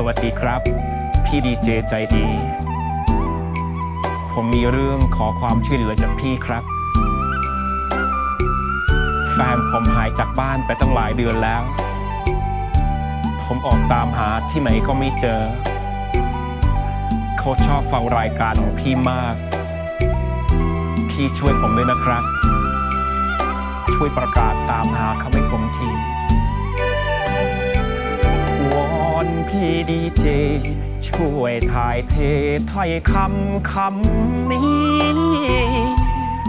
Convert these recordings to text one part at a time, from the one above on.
สวัสดีครับ พี่ดีเจใจดี ผมมีเรื่องขอความช่วยเหลือจากพี่ครับ แฟนผมหายจากบ้านไปตั้งหลายเดือนแล้ว ผมออกตามหาที่ไหนก็ไม่เจอ เขาชอบฟังรายการของพี่มาก พี่ช่วยผมด้วยนะครับ ช่วยประกาศตามหาเขาให้ผมที อนพี่ดีเจ ช่วยถ่ายเทถ้อยคำคำนี้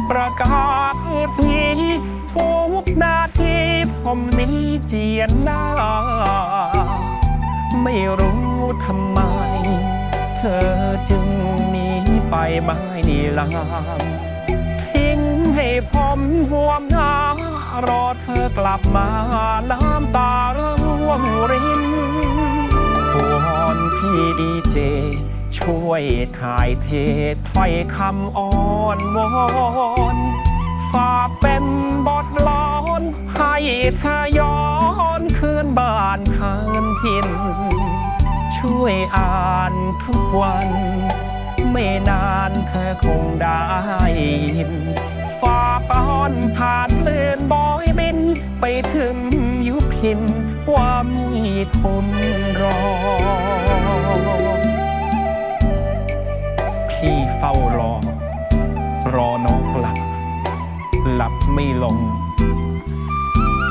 ประกาศทีทุกนาทีผมนี้เจียนหน้า ไม่รู้ทำไม เธอจึงหนีไปไม่ลามทิ้งให้ผมห่วงหารอเธอกลับมาน้ำตาร่วงริน พี่ดีเจ ช่วยถ่ายเทถ้อยคำอ้อนวอนฝากเป็นบทลอน ให้เธอย้อนคืนบ้านคืนถิ่นช่วยอ่านทุกวัน ไม่นานเธอคงได้ยินฝากอ้อนผ่านเลื่อนบอ ยบินไปถึงยุพินว่ามีทนรอ พี่เฝ้ารอ รอน้องกลับ หลับไม่ลง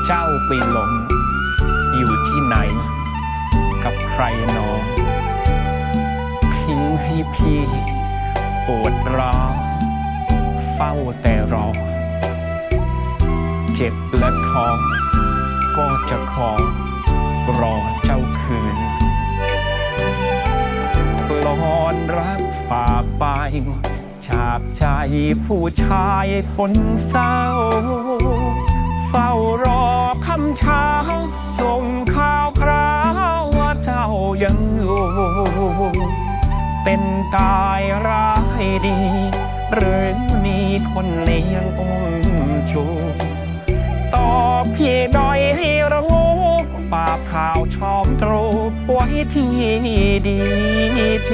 เจ้าไปหลง อยู่ที่ไหน กับใครน้องทิ้งให้พี่ปวดร้าวเฝ้าแต่รอ เจ็บและท้อง ก็จะขอรอเจ้าคืนกลอนรักฝากไป ฉาบใจผู้ชายคนเศร้า เฝ้ารอคำเช้า ส่งข่าวคราวว่าเจ้ายังอยู่เป็นตายร้ายดี หรือมีคนเลี้ยงอุ้มชู พี่หน่อยให้รู้ปากข่าวชอบตรูไว้ที่ดีเจ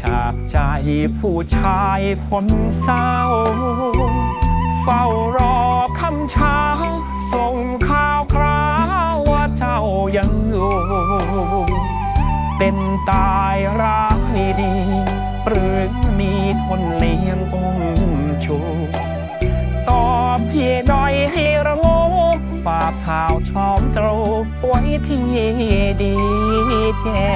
ฉาบใจผู้ชายคนเศร้า เฝ้ารอคำเช้า ส่งข่าวคราวว่าเจ้ายังอยู่เป็นตายร้ายดีหรือมีคนเลี้ยงอุ้มชูตอบพี่หน่อยให้ระงบปากข่าวชอมตรูไว้ที่ดีแจ้